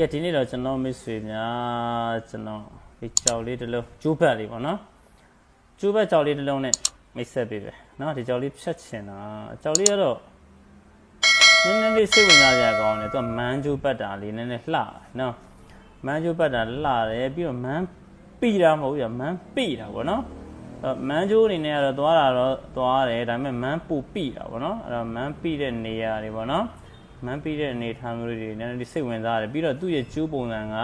ကဲဒီနေ့တော့ကျွန်တော်မိတ်ဆွေများကျွန်တော်ဒီကြောက်လေးတစ်လုံးကျိုးဘက်လေးပေါ့နော်ကျိုးဘက်ကြောက်လေးတစ်လုံးနဲ့မိတ်ဆက်ပေးပဲနော်ဒီကြောက်လေးဖြတ်ချင်တာကြောက်လေးကတော့နည်းနည်းလေးစိတ်ဝင်စားကြရကောင်းတယ်သူကမန်းကျိုးဘက်တာလေးနည်းနည်းလှတယ်နော်မန်းကျိုးဘက်တာလှတယ်ပြီးတော့မန်းပိတာမဟုတ်ဘူးမန်းပိတာပေါ့နော်အဲမန်းကျိုးအနေနဲ့ကတော့သွားတာတော့သွားတယ်ဒါပေမဲ့မန်းပူပိတာပေါ့နော်အဲ့တော့မန်းပိတဲ့နေရာတွေပေါ့နော် မန်းပြီးတဲ့အနေထားမျိုးတွေနည်းနည်းလေးစိတ်ဝင်စားတယ်ပြီးတော့သူ့ရဲ့ကျိုးပုံစံက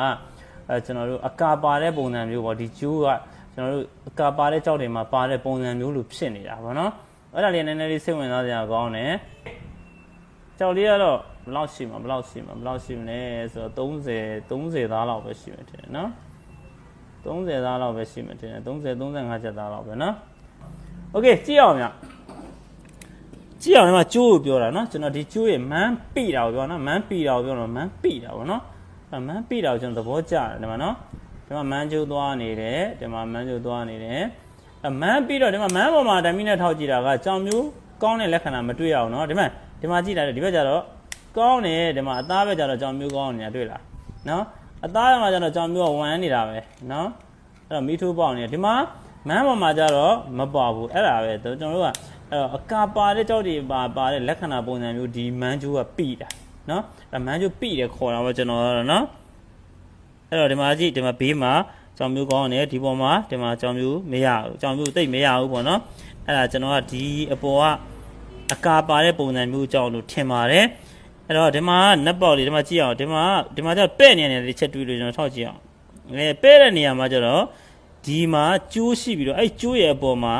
အဲကျွန်တော်တို့အကာပါတဲ့ပုံစံမျိုးပေါ့ဒီကျိုးကကျွန်တော်တို့အကာပါတဲ့ကြောက်တွေမှာပါတဲ့ပုံစံမျိုးလိုဖြစ်နေတာပေါ့နော်အဲ့ဒါလေးနည်းနည်းလေးစိတ်ဝင်စားစရာကောင်းတယ်ကြောက်လေးကတော့ဘယ်လောက်ရှိမှာဘယ်လောက်ရှိမှာဘယ်လောက်ရှိမလဲဆိုတော့30 30သားလောက်ပဲရှိမှတယ်နော်30သားလောက်ပဲရှိမှတယ်30 35ချက်သားလောက်ပဲနော်โอเคကြည့်အောင်ဗျ ကြည့်အောင်ဒီမှာကျိုးကိုပြောတာနော်ကျွန်တော်ဒီကျိုးရဲ့မန်းပိတာကိုပြောနော်မန်းပိတာကိုပြောတော့မန်းပိတာပေါ့နော်အဲမန်းပိတာကိုကျွန်တော်သဘောကျတယ်ဒီမှာနော်ဒီမှာမန်းကျိုးသွားနေတယ်ဒီမှာမန်းကျိုးသွားနေတယ်အဲမန်းပြီးတော့ဒီမှာမန်းပေါ်မှာဓာမီနဲ့ထောက်ကြည့်တာကကြောင်မျိုးကောင်းတဲ့လက္ခဏာမတွေ့ရအောင်နော်ဒီမှာဒီမှာကြည့်လိုက်တယ်ဒီဘက်ကျတော့ကောင်းတယ်ဒီမှာအသားဘက်ကျတော့ကြောင်မျိုးကောင်းနေတာတွေ့လားနော်အသားဘက်မှာကျတော့ကြောင်မျိုးကဝမ်းနေတာပဲနော်အဲ့တော့မီးထိုးပေါက်နေတယ်ဒီမှာ မန်းပေါ်မှာကျတော့မပေါဘူးအဲ့ဒါပဲကျွန်တော်တို့ကအဲ့တော့အကာပါတဲ့ကြောက်တွေပါပါတဲ့လက္ခဏာပုံစံမျိုးဒီမန်းကျိုးကပိတာနော်အဲ့မန်းကျိုးပိတယ်ခေါ်တာပဲကျွန်တော်ကတော့နော်အဲ့တော့ဒီမှာကြည့်ဒီမှာဘေးမှာကြောင်မျိုးကောင်းနေဒီပေါ်မှာဒီမှာကြောင်မျိုးမရဘူးကြောင်မျိုးတိတ်မရဘူးပေါ့နော်အဲ့ဒါကျွန်တော်ကဒီအပေါ်ကအကာပါတဲ့ပုံစံမျိုးကြောင်လို့ထင်ပါတယ်အဲ့တော့ဒီမှာနက်ပေါက်လေးဒီမှာကြည့်အောင်ဒီမှာဒီမှာကျပဲ့နေတယ်တစ်ချက်တွေ့လို့ကျွန်တော်ထောက်ကြည့်အောင်အဲပဲ့တဲ့နေရာမှာကျတော့ ဒီမှာကျိုးရှိပြီးတော့အဲ့ကျိုးရဲ့အပေါ်မှာ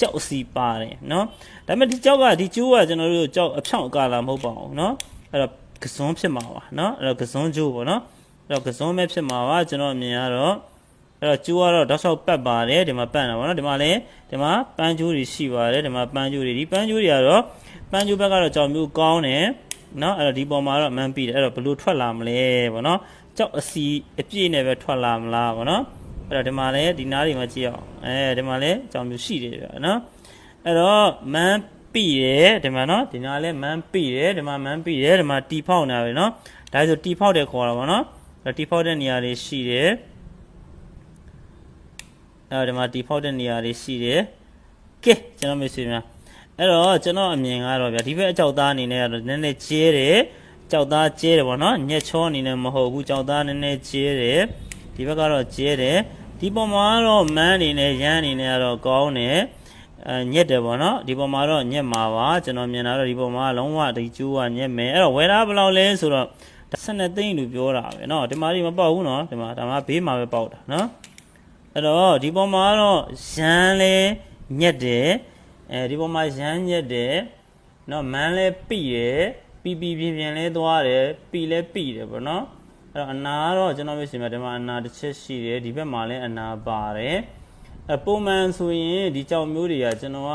ကြောက်အစီပါတယ်เนาะဒါပေမဲ့ဒီကြောက်ကဒီကျိုးကကျွန်တော်တို့ကြောက်အဖြောင့်အကာလာမဟုတ်ပါဘူးเนาะအဲ့တော့ကစွန်းဖြစ်မှာပါเนาะအဲ့တော့ကစွန်းကျိုးပေါ့เนาะအဲ့တော့ကစွန်းပဲဖြစ်မှာပါကျွန်တော်အမြင်ကတော့အဲ့တော့ကျိုးကတော့တောက်လျှောက်ပတ်ပါတယ်ဒီမှာပတ်တာပေါ့เนาะဒီမှာလည်းဒီမှာပန်းကျိုးတွေရှိပါတယ်ဒီမှာပန်းကျိုးတွေဒီပန်းကျိုးတွေကတော့ပန်းကျိုးဘက်ကတော့ကြောင်မျိုးကောင်းတယ်เนาะအဲ့တော့ဒီပေါ်မှာတော့အမှန်ပြီးတယ်အဲ့တော့ဘယ်လိုထွက်လာမလဲပေါ့เนาะကြောက်အစီအပြည့်နဲ့ပဲထွက်လာမလားပေါ့เนาะ အဲ့တော့ဒီမှာလည်းဒီနားတွေမှာကြည့်အောင်အဲဒီမှာလည်းကြောင်မျိုးရှိတယ်ပြနော်အဲ့တော့မန်းပိတယ်ဒီမှာနော်ဒီနားလဲမန်းပိတယ်ဒီမှာမန်းပိတယ်ဒီမှာတီဖောက်နေတာပဲနော်ဒါဆိုတီဖောက်တယ်ခေါ်တာပေါ့နော်အဲ့တီဖောက်တဲ့နေရာတွေရှိတယ်အဲ့ဒီမှာတီဖောက်တဲ့နေရာတွေရှိတယ်ကဲကျွန်တော်မရှိများအဲ့တော့ကျွန်တော်အမြင်ကတော့ဗျာဒီဘက်အကြောက်သားအနေနဲ့ကတော့နည်းနည်းကျဲတယ်ကြောက်သားကျဲတယ်ပေါ့နော်ညက်ချောအနေနဲ့မဟုတ်ဘူးကြောက်သားနည်းနည်းကျဲတယ်ဒီဘက်ကတော့ကျဲတယ် ဒီပုံမှာတော့မန်းအနေနဲ့ရမ်းအနေနဲ့ကတော့ကောင်းတယ်အဲညက်တယ်ပေါ့နော်ဒီပုံမှာတော့ညက်မှာပါကျွန်တော်မြင်တာတော့ဒီပုံမှာလုံးဝဒီကျိုးကညက်မယ်အဲ့တော့ဝယ်တာဘယ်လောက်လဲဆိုတော့12သိန်းလို့ပြောတာပဲเนาะဒီမှာဒီမပေါက်ဘူးเนาะဒီမှာဒါမှဘေးမှာပဲပေါက်တာเนาะအဲ့တော့ဒီပုံမှာတော့ရမ်းလဲညက်တယ်အဲဒီပုံမှာရမ်းညက်တယ်เนาะမန်းလဲပိတယ်ပီပီပြင်းပြင်းလဲသွားတယ်ပီလဲပိတယ်ပေါ့เนาะ အဲ့တော့အနာကတော့ကျွန်တော်ပြောရှင်မှာဒီမှာအနာတစ်ချက်ရှိတယ်ဒီဘက်မှာလည်းအနာပါတယ်အပုံမှန်ဆိုရင်ဒီကြောင်မျိုးတွေကကျွန်တော်က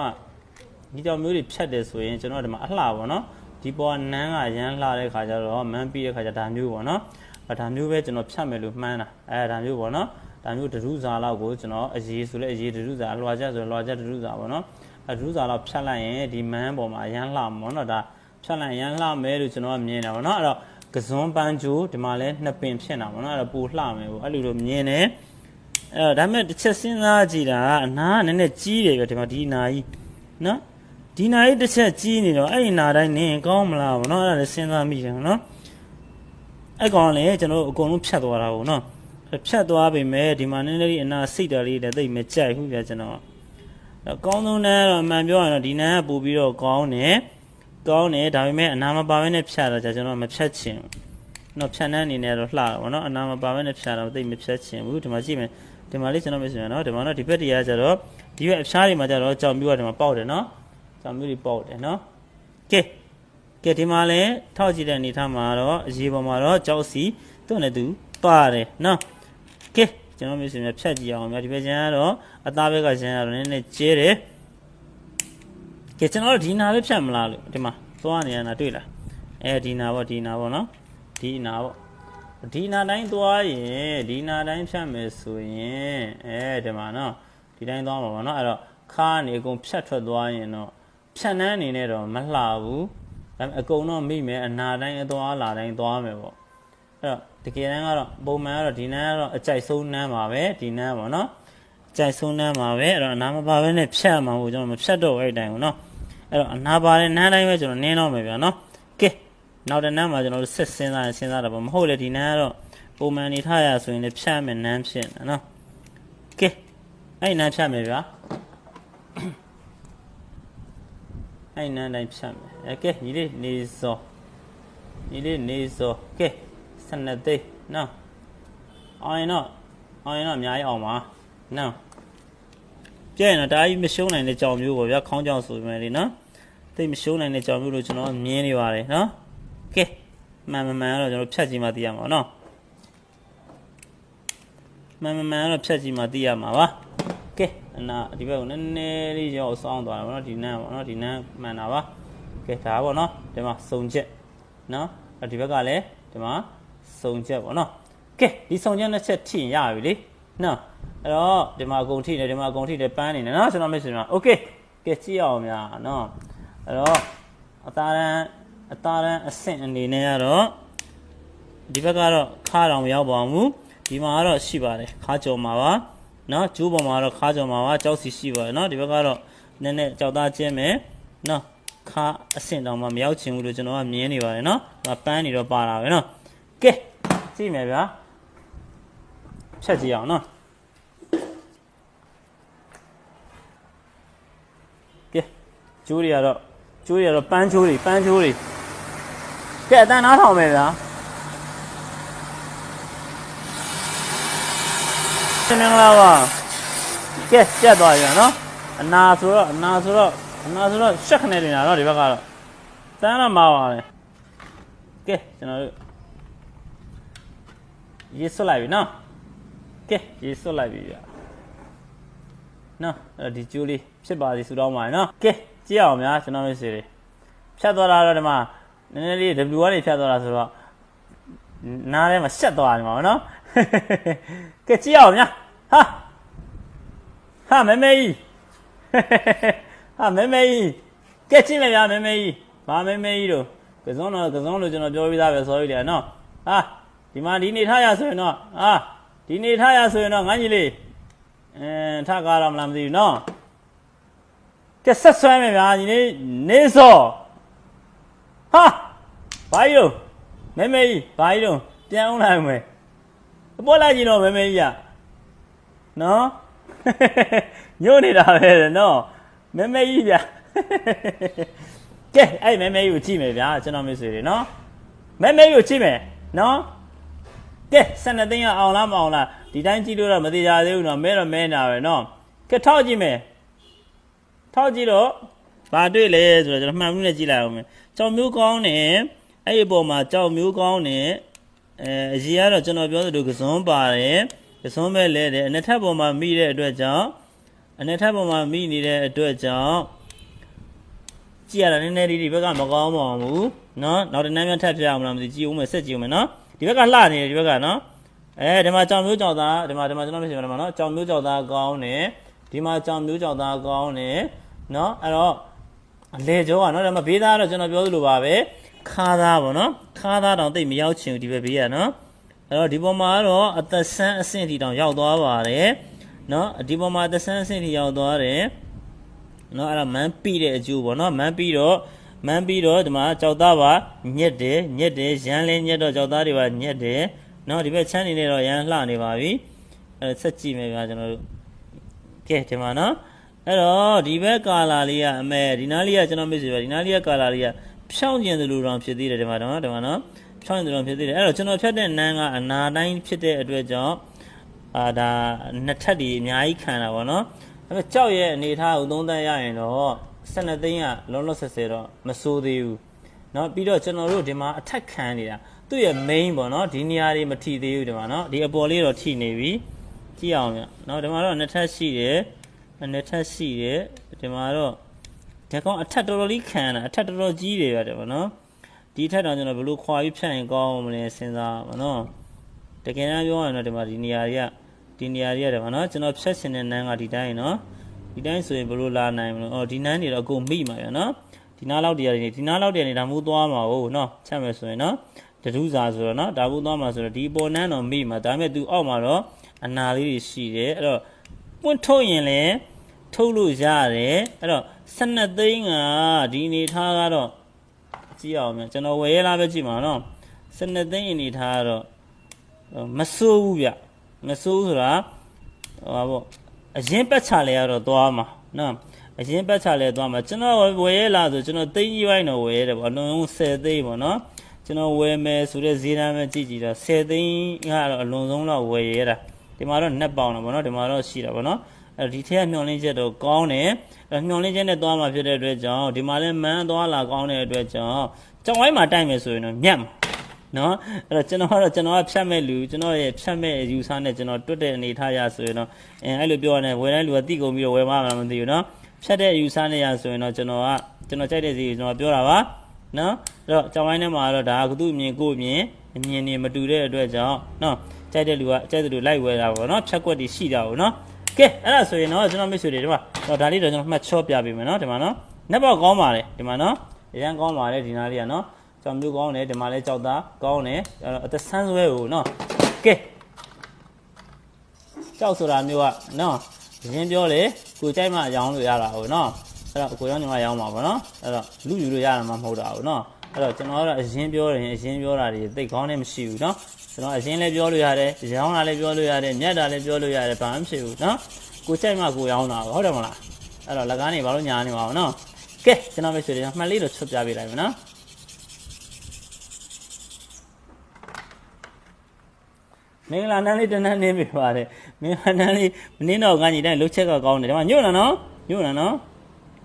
ဒီကြောင်မျိုးတွေဖြတ်တယ်ဆိုရင်ကျွန်တော်ကဒီမှာအလှပါနော်ဒီပေါ်ကနန်းကရမ်းလှတဲ့ခါကျတော့မန်းပြီးတဲ့ခါကျဒါမျိုးပေါ့နော်အဲဒါမျိုးပဲကျွန်တော်ဖြတ်မယ်လို့မှန်းတာအဲဒါမျိုးပေါ့နော်ဒါမျိုးဒရုဇာလောက်ကိုကျွန်တော်အရေးဆိုလဲအရေးဒရုဇာအလွှာချက်ဆိုလွှာချက်ဒရုဇာပေါ့နော်အဲဒရုဇာလောက်ဖြတ်လိုက်ရင်ဒီမန်းပေါ်မှာရမ်းလှမှာပေါ့နော်ဒါဖြတ်လိုက်ရမ်းလှမယ်လို့ကျွန်တော်ကမြင်တာပေါ့နော်အဲ့တော့ ကစွန်းပန်းကျိုးဒီမှာလဲနှစ်ပင်ဖြစ်နေတာပေါ့နော်အဲ့တော့ပိုလှမယ်ပေါ့အဲ့လိုလိုမြင်တယ်အဲ့တော့ဒါမဲ့တစ်ချက်စဉ်းစားကြည့်တာအနာကနည်းနည်းကြီးတယ်ပြဒီမှာဒီနာကြီးနော်ဒီနာကြီးတစ်ချက်ကြီးနေတော့အဲ့ဒီနာတိုင်းနင်းကောင်းမလားဘောနော်အဲ့ဒါလည်းစဉ်းစားမိတယ်နော်အဲ့ကောင်လည်းကျွန်တော်တို့အကုန်လုံးဖြတ်သွားတာပေါ့နော်ဖြတ်သွားပြီမဲ့ဒီမှာနည်းနည်းလေးအနာစိတ်တော်လေးလည်းသိမကြိုက်ဘူးပြကျွန်တော်အကောင်းဆုံးနဲ့တော့အမှန်ပြောရရင်တော့ဒီနာကပို့ပြီးတော့ကောင်းတယ် ကောင်းတယ်ဒါပေမဲ့အနာမပါဘဲနဲ့ဖြတ်တော့ကျွန်တော်မဖြတ်ချင်ဘူးတော့ဖြတ်နှန်းအနေနဲ့တော့လှတာပေါ့နော်အနာမပါဘဲနဲ့ဖြတ်တော့သိမဖြတ်ချင်ဘူးဒီမှာကြည့်မယ်ဒီမှာလေးကျွန်တော်မေ့စင်နော်ဒီမှာတော့ဒီဘက်တရားကျတော့ဒီဘက်အဖျားတွေမှာကျတော့ကြောင်မျိုးကဒီမှာပေါက်တယ်နော်ကြောင်မျိုးတွေပေါက်တယ်နော်ကဲကဲဒီမှာလည်းထောက်ကြည့်တဲ့အနေထားမှာတော့အရေးပေါ်မှာတော့ကြောက်စီသူ့နဲ့သူပါတယ်နော်ကဲကျွန်တော်မေ့စင်ဖြတ်ကြည့်အောင်များဒီဘက်ကျန်ကတော့အသားဘက်ကကျန်ကတော့နည်းနည်းကျဲတယ်ကဲကျွန်တော်တို့ဒီနာပဲဖြတ်မလားလို့ဒီမှာ သွားနေရတာတွေ့လားအဲဒီနာပေါ့ဒီနာပေါ့နော်ဒီနာပေါ့ဒီနာတိုင်းသွားရင်ဒီနာတိုင်းဖြတ်မယ်ဆိုရင်အဲဒီမှာနော်ဒီတိုင်းသွားမှာပေါ့နော်အဲ့တော့ခါနေအကုန်ဖြတ်ထွက်သွားရင်တော့ဖြတ်နှန်းအနေနဲ့တော့မလှဘူးဒါပေမဲ့အကုန်တော့မိမယ်အနာတိုင်းအသွားလာတိုင်းသွားမယ်ပေါ့အဲ့တော့တကယ်တမ်းကတော့ပုံမှန်ကတော့ဒီနန်းကတော့အကြိုက်ဆုံးနန်းပါပဲဒီနန်းပေါ့နော်အကြိုက်ဆုံးနန်းပါပဲအဲ့တော့အနာမပါပဲနဲ့ဖြတ်မှာကိုကျွန်တော်မဖြတ်တော့ဘူးအဲ့ဒီတိုင်းကိုနော် အဲ့တော့အနာပါတဲ့နန်းတိုင်းပဲကျွန်တော်နင်းတော့မယ်ဗျာနော်ကဲနောက်တဲ့နန်းမှာကျွန်တော်တို့ဆက်စဉ်းစားရင်စဉ်းစားတာပေါ့မဟုတ်လေဒီနန်းကတော့ပုံမှန်နေထားရဆိုရင်လည်းဖြတ်မယ်နန်းဖြစ်နေနော်ကဲအဲ့ဒီနန်းဖြတ်မယ်ဗျာအဲ့နန်းတိုင်းဖြတ်မယ်အဲကဲညီလေးနေစောညီလေးနေစောကဲ12သိန်းနော်အောင်ရင်တော့အောင်ရင်တော့အများကြီးအောင်ပါနော် ကြည့်ရင်တော့ဒါကြီးမရှုံးနိုင်တဲ့ကြောင်မျိုးပေါ့ဗျာခေါင်းကြောင်ဆိုပေမဲ့လေနော်သိပ်မရှုံးနိုင်တဲ့ကြောင်မျိုးလို့ကျွန်တော်မြင်နေပါတယ်နော်ကဲမှန်မှန်မှန်တော့ကျွန်တော်ဖြတ်ကြည့်မှသိရမှာနော်မှန်မှန်မှန်တော့ဖြတ်ကြည့်မှသိရမှာပါကဲအနာဒီဘက်ကိုနည်းနည်းလေးရောက်ဆောင်းသွားတယ်ဗောနော်ဒီနန်းဗောနော်ဒီနန်းမှန်တာပါကဲဒါဗောနော်ဒီမှာစုံချက်နော်အဲ့ဒီဘက်ကလည်းဒီမှာစုံချက်ဗောနော်ကဲဒီစုံချက်နှစ်ချက်ထိရင်ရပြီလေ နော်အဲ့တော့ဒီမှာအကုန်ထိနေဒီမှာအကုန်ထိနေပန်းနေတယ်နော်ကျွန်တော်မိတ်ဆွေများโอเคကဲကြည့်အောင်များနော်အဲ့တော့အသားရန်အသားရန်အဆင့်အနေနဲ့ကတော့ ဒီဘက်ကတော့ခါတောင်မရောက်ပါဘူးဒီမှာကတော့ရှိပါတယ်ခါကြော်မှာပါเนาะကျိုးပေါ်မှာတော့ခါကြော်မှာပါကြောက်စီရှိပါတယ်เนาะဒီဘက်ကတော့နည်းနည်းကြောက်သားချင်းမယ်เนาะခါအဆင့်တောင်မှမရောက်ချင်ဘူးလို့ကျွန်တော်ကမြင်နေပါတယ်เนาะဒါပန်းနေတော့ပါတာပဲเนาะကဲကြည့်မယ်ဗျာ ဖြတ်ကြည့်အောင်နော်ကဲကျိုးတွေကတော့ကျိုးတွေကတော့ပန်းကျိုးတွေပန်းကျိုးတွေကဲအတန်းနားထောင်မယ်ဗျာမင်္ဂလာပါကဲပြတ်သွားပြန်နော်အနာဆိုတော့အနာဆိုတော့အနာဆိုတော့ရှက်ခနဲ့နေတာနော်ဒီဘက်ကတော့တန်းတော့မပါနဲ့ကဲကျွန်တော်တို့ရေးဆွလိုက်ပြီနော် ကဲရေးဆွတ်လိုက်ပြီဗျာနော်အဲ့တော့ဒီကျိုးလေးဖြစ်ပါစီဆူတောင်းပါရနော်ကဲကြည့်အောင်များကျွန်တော်တို့စီလေးဖြတ်သွားတာတော့ဒီမှာနည်းနည်းလေး W ကနေဖြတ်သွားတာဆိုတော့နားထဲမှာရှက်သွားတယ်မှာနော်ကဲကြည့်အောင်ညာဟာဟာမဲမဲကြီးဟာမဲမဲကြီးကဲကြည့်မယ်ဗျာမဲမဲကြီးဘာမဲမဲကြီးတို့ကစုံတော့ကစုံလို့ကျွန်တော်ပြောပြသားပဲ sorry လေနော်ဟာဒီမှာဒီနေထားရဆိုရင်တော့ဟာ ဒီနေထားရဆိုရင်တော့ငန်းကြီးလေးအဲထကားတော့မလားမသိဘူးနော်ကဲဆက်ဆွဲမယ်ဗျာဒီနေ့နေစောဟာဘာကြီးတို့မဲမဲကြီးဘာကြီးတော့ပြန်အောင်လိုက်မယ်အပေါ်လိုက်ကြည့်တော့မဲမဲကြီးอ่ะနော်ညို့နေတာပဲနော်မဲမဲကြီးဗျာကဲအဲ့မဲမဲကြီးကိုကြည့်မယ်ဗျာကျွန်တော်မိတ်ဆွေတွေနော်မဲမဲကြီးကိုကြည့်မယ်နော် ကဲ12သိန်းအောင်လားမအောင်လားဒီတိုင်းကြည့်လို့တော့မသေးကြသေးဘူးနော်မဲတော့မဲနေတာပဲနော်ကဲထောက်ကြည့်မယ်ထောက်ကြည့်တော့ဘာတွေ့လဲဆိုတော့ကျွန်တော်မှန်မှုနဲ့ကြည့်လိုက်အောင်မယ်ကြောင်မျိုးကောင်းတယ် အဲ့ဒီအပေါ်မှာကြောက်မျိုးကောင်းနဲ့အဲအကြီးကတော့ကျွန်တော်ပြောသလိုကစွန်းပါတယ်ကစွန်းပဲလဲတယ်အနှစ်ထပ်ပေါ်မှာမိတဲ့အတွက်ကြောင့်အနှစ်ထပ်ပေါ်မှာမိနေတဲ့အတွက်ကြောင့်ကြည့်ရတာနည်းနည်းလေးဒီဘက်ကမကောင်းပါဘူးเนาะနောက်တစ်နည်းများထပ်ပြအောင်မလားမသိကြည့်ဦးမယ်ဆက်ကြည့်ဦးမယ်เนาะ ဒီဘက်ကလှနေတယ်ဒီဘက်ကနော်အဲဒီမှာကြောင်မျိုးကြောင်သားဒီမှာဒီမှာကျွန်တော်ပြင်ပြမှာနော်ကြောင်မျိုးကြောင်သားကောင်းတယ်ဒီမှာကြောင်မျိုးကြောင်သားကောင်းတယ်နော်အဲ့တော့အလေကျောကနော်ဒါမှဘေးသားကတော့ကျွန်တော်ပြောသလိုပါပဲခါသားပေါ့နော်ခါသားတောင်တိတ်မရောက်ချင်ဘူးဒီဘက်ဘေးကနော်အဲ့တော့ဒီပေါ်မှာကတော့အသက်ဆန်းအဆင့်ထိတောင်ရောက်သွားပါတယ်နော်ဒီပေါ်မှာအသက်ဆန်းအဆင့်ထိရောက်သွားတယ်နော်အဲ့တော့မန်းပြီးတဲ့အကျိုးပေါ့နော်မန်းပြီးတော့ မန်းပြီးတော့ဒီမှာကြောက်သားပါညက်တယ်ညက်တယ်ရမ်းလဲညက်တော့ကြောက်သားတွေပါညက်တယ်နော်ဒီဘက်ချမ်းနေနေတော့ရမ်းလှနေပါပြီအဲ့ဒါဆက်ကြည့်မယ်ဗျာကျွန်တော်တို့ကဲဒီမှာနော်အဲ့တော့ဒီဘက်ကာလာလေးကအမဲဒီနားလေးကကျွန်တော်မေ့စီပါဒီနားလေးကကာလာလေးကဖြောင်းကျင်သလိုတောင်ဖြစ်သေးတယ်ဒီမှာတော့ဒီမှာနော်ဖြောင်းကျင်သလိုဖြစ်သေးတယ်အဲ့တော့ကျွန်တော်ဖြတ်တဲ့နန်းကအနာတိုင်းဖြစ်တဲ့အတွက်ကြောင့်အာဒါနှစ်ထပ်ဒီအများကြီးခံတာပေါ့နော်အဲ့တော့ကြောက်ရဲ့အနေထားကိုသုံးသပ်ရရင်တော့ 12သိန်းကလုံးလုံးဆက်ဆက်တော့မစိုးသေးဘူးเนาะပြီးတော့ကျွန်တော်တို့ဒီမှာအထက်ခံနေတာသူ့ရဲ့ main ပေါ့နော်ဒီနေရာတွေမထိသေးဘူးဒီမှာနော်ဒီအပေါ်လေးတော့ထိနေပြီ ကြည့်အောင်ဗျ။နော်ဒီမှာတော့နှစ်ထပ်ရှိတယ်။နှစ်ထပ်ရှိတယ်။ဒီမှာတော့ဒီကောင်အထက်တော်တော်လေးခံတာအထက်တော်တော်ကြီးတယ်ဗျတဲ့ဗောနော်။ဒီထက်တော့ကျွန်တော်ဘယ်လိုခွာပြီးဖြတ်ရင်ကောင်းမလဲစဉ်းစားပါနော်။တကယ်တမ်းပြောရရင်တော့ဒီမှာဒီနေရာတွေကဒီနေရာတွေကတယ်ဗောနော်ကျွန်တော်ဖြတ်ရှင်တဲ့နန်းကဒီတိုင်းနော်။ ဒီတိုင်းဆိုရင်ဘယ်လိုလာနိုင်မလို့အော်ဒီနန်းနေတော့အကုန်မိမှာရနော်ဒီနားလောက်တရားနေဒီနားလောက်တရားနေဒါမျိုးသွားမှာဟုတ်နော်ချက်မယ်ဆိုရင်နော်တဒုစာဆိုတော့နော်ဒါမျိုးသွားမှာဆိုတော့ဒီပေါ်နန်းတော့မိမှာဒါပေမဲ့ तू အောက်မှာတော့အနာလေးတွေရှိတယ်အဲ့တော့ပွင့်ထုတ်ရင်လည်းထုတ်လို့ရတယ်အဲ့တော့12သိန်းကဒီအနေထားကတော့ကြည့်အောင်မြန်ကျွန်တော်ဝယ်ရလားပဲကြည့်မှာနော်12သိန်းအနေထားကတော့မဆိုးဘူးဗျမဆိုးဆိုတာဟောပါ အရင်ပတ်ချလဲရတော့သွားမှာနော်အရင်ပတ်ချလဲသွားမှာကျွန်တော်ဝယ်ရလားဆိုကျွန်တော်သိန်းကြီးပိုင်းတော့ဝယ်ရတယ်ပေါ့အလွန်ဆုံး10သိန်းပေါ့နော်ကျွန်တော်ဝယ်မယ်ဆိုတဲ့ဈေးတမ်းပဲကြည့်ကြည့်တော့10သိန်းကတော့အလွန်ဆုံးတော့ဝယ်ရတာဒီမှာတော့နှစ်ပေါင်တော့ဗောနော်ဒီမှာတော့ရှိတာဗောနော်အဲဒီထက်ကမျောလင်းချက်တော့ကောင်းတယ်မျောလင်းချက်နဲ့သွားမှာဖြစ်တဲ့အတွက်ကြောင့်ဒီမှာလည်းမန်းသွားလာကောင်းတဲ့အတွက်ကြောင့်ကြောင်ဝိုင်းမှာတိုက်မယ်ဆိုရင်တော့မြတ်မှာ နော်အဲ့တော့ကျွန်တော်ကတော့ကျွန်တော်ကဖြတ်မဲ့လူကျွန်တော်ရဲ့ဖြတ်မဲ့ယူဆနဲ့ကျွန်တော်တွတ်တဲ့အနေထားရဆိုရင်တော့အဲအဲ့လိုပြောရတယ်ဝယ်တဲ့လူကတိကုန်ပြီးတော့ဝယ်မှာမသိဘူးနော်ဖြတ်တဲ့ယူဆနဲ့ရဆိုရင်တော့ကျွန်တော်ကကျွန်တော်ကြိုက်တဲ့စီကိုကျွန်တော်ပြောတာပါနော်အဲ့တော့ကြောင်ဝိုင်းထဲမှာတော့ဒါကသူ့အမြင်ကိုယ့်အမြင်အမြင်နေမတူတဲ့အတွက်ကြောင့်နော်ကြိုက်တဲ့လူကကြိုက်တဲ့လူလိုက်ဝဲတာပေါ့နော်ဖြတ်ကွက်တွေရှိတာပေါ့နော်ကဲအဲ့ဒါဆိုရင်တော့ကျွန်တော်မိတ်ဆွေတွေဒီမှာတော့ဒါလေးတော့ကျွန်တော်မှတ်ချောပြပေးမယ်နော်ဒီမှာနော်နှစ်ပေါက်ကောင်းပါလေဒီမှာနော်အရန်ကောင်းပါလေဒီနားလေးကနော် ကြောင်မျိုးကောင်းတယ်ဒီမှာလည်းကြောက်သားကောင်းတယ်အဲ့တော့အသက်ဆန်းဆွဲကိုနော်ကဲကြောက်ဆိုတာမျိုးကနော်ရင်းပြောလေကိုကြိုက်မှရောင်းလို့ရတာဟုတ်နော်အဲ့တော့ကိုရောင်းညီမရောင်းမှာပေါ့နော်အဲ့တော့လူယူလို့ရတာမှမဟုတ်တာဘူးနော်အဲ့တော့ကျွန်တော်ကတော့အရင်ပြောရင်အရင်ပြောတာတွေသိကောင်းနေမရှိဘူးနော်ကျွန်တော်အရင်လည်းပြောလို့ရတယ်ရောင်းတာလည်းပြောလို့ရတယ်မြတ်တာလည်းပြောလို့ရတယ်ဘာမှမဖြစ်ဘူးနော်ကိုကြိုက်မှကိုရောင်းတာပဲဟုတ်တယ်မလားအဲ့တော့လက်ကားနေဘာလို့ညာနေပါအောင်နော်ကဲကျွန်တော်မိတ်ဆွေတွေမှတ်လေးတော့ချွတ်ပြပေးလိုက်မယ်နော် မင်္ဂလာနန်းလေးတနန်းနေပြီပါတယ်မင်္ဂလာနန်းလေးမင်းတော့ကညီတိုင်းလှုပ်ချက်ကကောင်းတယ်ဒီမှာညို့လားနော်ညို့လားနော်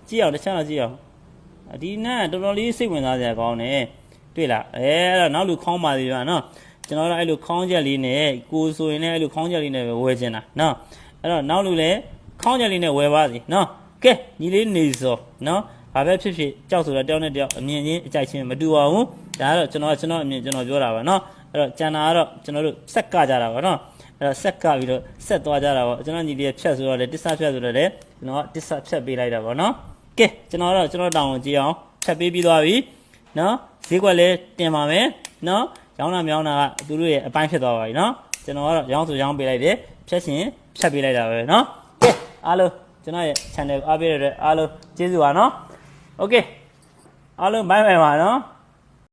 ကြည့်အောင်တစ်ချက်တော့ကြည့်အောင်အဒီနန်းတော်တော်လေးစိတ်ဝင်စားစရာကောင်းတယ်တွေ့လားအဲအဲ့တော့နောက်လူခေါင်းပါသေးတယ်နော်ကျွန်တော်တို့အဲ့လိုခေါင်းချက်လေးနဲ့ကိုဆိုရင်လည်းအဲ့လိုခေါင်းချက်လေးနဲ့ပဲဝယ်ချင်တာနော်အဲ့တော့နောက်လူလည်းခေါင်းချက်လေးနဲ့ဝယ်ပါစီနော်ကဲညီလေးနေစောနော်ဘာပဲဖြစ်ဖြစ်ကြောက်ဆိုတော့တယောက်နဲ့တယောက်အမြင်ချင်းအကြိုက်ချင်းမတူပါဘူးဒါကတော့ကျွန်တော်ကျွန်တော်အမြင်ကျွန်တော်ပြောတာပါနော် အဲ့တော့ကျန်တာကတော့ကျွန်တော်တို့ဆက်ကကြတာပေါ့နော်အဲ့တော့ဆက်ကပြီးတော့ဆက်သွားကြတာပေါ့ကျွန်တော်ညီလေးဖြတ်ဆိုတော့လေတစ္ဆဖြတ်ဆိုတော့လေကျွန်တော်တစ္ဆဖြတ်ပေးလိုက်တာပေါ့နော်ကဲကျွန်တော်တော့ကျွန်တော်တောင်းကြည့်အောင်ဖြတ်ပေးပြီးသွားပြီနော်ဈေးကွက်လည်းတင်ပါမယ်နော်ရောင်းတာမြောင်းတာကသူတို့ရဲ့အပိုင်းဖြစ်သွားပါပြီနော်ကျွန်တော်ကတော့ရောင်းဆိုရောင်းပေးလိုက်တယ်ဖြတ်ရှင်ဖြတ်ပေးလိုက်တာပဲနော်ကဲအားလုံးကျွန်တော်ရဲ့ channel ကိုအားပေးတဲ့အတွက်အားလုံးကျေးဇူးပါနော် okay အားလုံးဘိုင်ဘိုင်ပါနော်